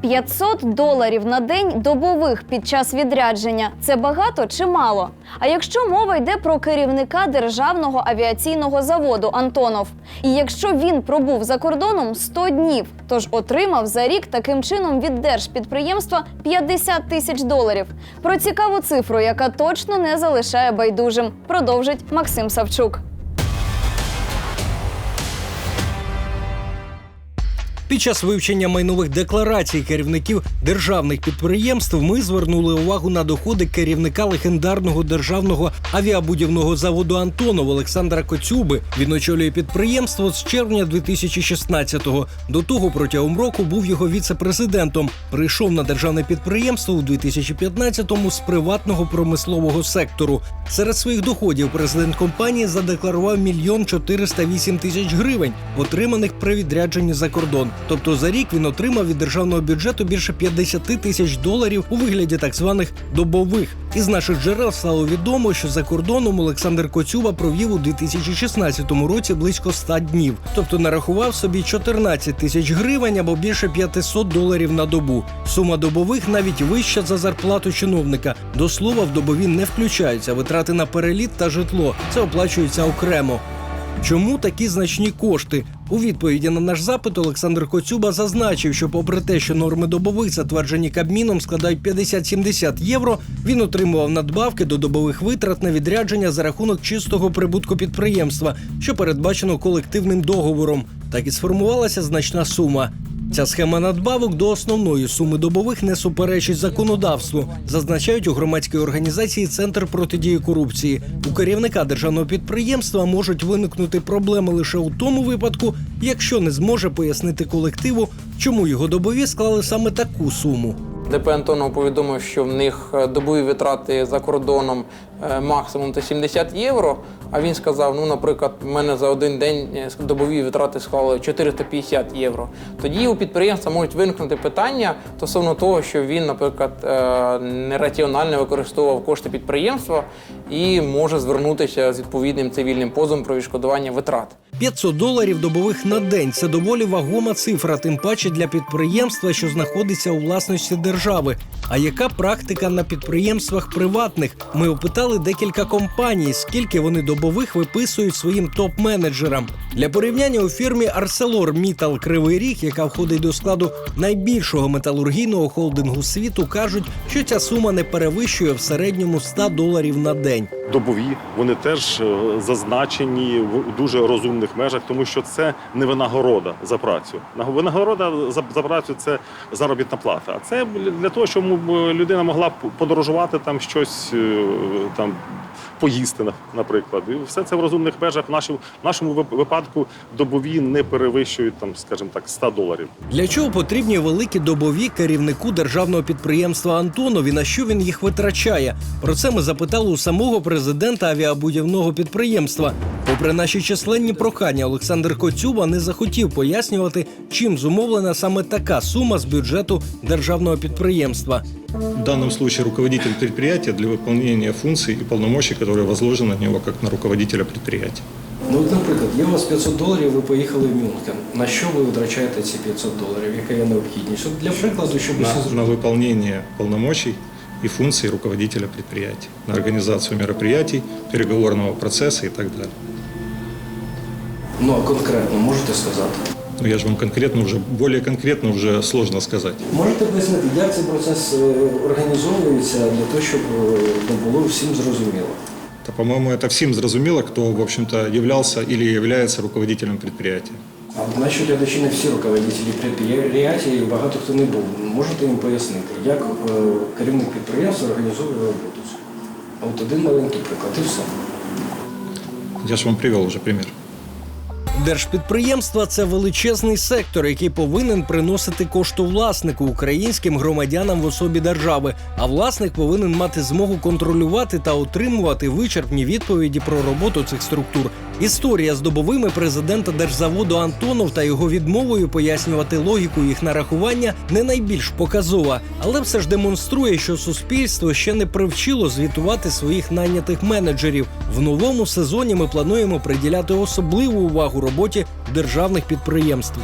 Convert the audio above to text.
500 доларів на день добових під час відрядження це багато чи мало? А якщо мова йде про керівника державного авіаційного заводу Антонов, і якщо він пробув за кордоном 100 днів, тож отримав за рік таким чином від держпідприємства 50 тисяч доларів. Про цікаву цифру, яка точно не залишає байдужим, продовжить Максим Савчук. Під час вивчення майнових декларацій керівників державних підприємств ми звернули увагу на доходи керівника легендарного державного авіабудівного заводу Антонов Олександра Коцюби. Він очолює підприємство з червня 2016-го. До того протягом року був його віце-президентом. Прийшов на державне підприємство у 2015-му з приватного промислового сектору. Серед своїх доходів президент компанії задекларував мільйон 408 тисяч гривень, отриманих при відрядженні за кордон. Тобто за рік він отримав від державного бюджету більше 50 тисяч доларів у вигляді так званих добових. Із наших джерел стало відомо, що за кордоном Олександр Коцюба провів у 2016 році близько 100 днів, тобто нарахував собі 14 тисяч гривень або більше 500 доларів на добу. Сума добових навіть вища за зарплату чиновника. До слова, в добові не включаються витрати на переліт та житло. Це оплачується окремо. Чому такі значні кошти? У відповіді на наш запит Олександр Коцюба зазначив, що, попри те, що норми добових, затверджені Кабміном, складають 50-70 євро, він отримував надбавки до добових витрат на відрядження за рахунок чистого прибутку підприємства, що передбачено колективним договором. Так і сформувалася значна сума. Ця схема надбавок до основної суми добових не суперечить законодавству, зазначають у громадській організації Центр протидії корупції. У керівника державного підприємства можуть виникнути проблеми лише у тому випадку, якщо не зможе пояснити колективу, чому його добові склали саме таку суму. ДП Антонов повідомив, що в них е, добові витрати за кордоном е, максимум та 70 євро. А він сказав: ну, наприклад, в мене за один день е, добові витрати склали 450 євро. Тоді у підприємства можуть виникнути питання стосовно того, що він, наприклад, нераціонально використовував кошти підприємства і може звернутися з відповідним цивільним позовом про відшкодування витрат. 500 доларів добових на день це доволі вагома цифра, тим паче для підприємства, що знаходиться у власності держави. А яка практика на підприємствах приватних? Ми опитали декілька компаній, скільки вони добових виписують своїм топ-менеджерам. Для порівняння у фірмі ArcelorMittal Кривий Ріг, яка входить до складу найбільшого металургійного холдингу світу, кажуть, що ця сума не перевищує в середньому 100 доларів на день. Добові, вони теж е, зазначені в дуже розумних межах, тому що це не винагорода за працю. Наго- Винагорода за, працю це заробітна плата. А це для того, щоб людина могла подорожувати там щось е, там. Поїсти, на- наприклад, і все це в розумних межах. В нашому, випадку добові не перевищують там, скажімо так, 100 доларів. Для чого потрібні великі добові керівнику державного підприємства Антонов і на що він їх витрачає? Про це ми запитали у самого президента авіабудівного підприємства. Попри наші численні прохання, Олександр Коцюба не захотів пояснювати, чим зумовлена саме така сума з бюджету державного підприємства. В данном случае руководитель предприятия для выполнения функций и полномочий, которые возложены на него как на руководителя предприятия. Ну, от, наприклад, є у вас 500 доларів, ви поїхали в Мюнхен. На що ви витрачаєте ці 500 доларів? Яка є необхідність? От для прикладу, щоб На, усі на выполнение полномочий и функций руководителя предприятия, на организацию мероприятий, переговорного процесса и так далее. Ну а конкретно можете сказати? Но я же вам конкретно уже, более конкретно уже сложно сказать. Можете пояснити, як цей процес е, організовується для того, щоб е, ну, було всім зрозуміло? Это, по-моему, это всем зрозумело, кто, в общем-то, являлся или является руководителем предприятия. А наші глядачі не всі руководителі підприємства і багато хто не був. Можете їм пояснити, як е, керівник підприємства організовує роботу? А От один маленький приклад і все. Я же вам привел уже пример. Держпідприємства це величезний сектор, який повинен приносити кошту власнику українським громадянам в особі держави. А власник повинен мати змогу контролювати та отримувати вичерпні відповіді про роботу цих структур. Історія з добовими президента держзаводу Антонов та його відмовою пояснювати логіку їх нарахування не найбільш показова, але все ж демонструє, що суспільство ще не привчило звітувати своїх найнятих менеджерів. В новому сезоні ми плануємо приділяти особливу увагу роботі державних підприємств.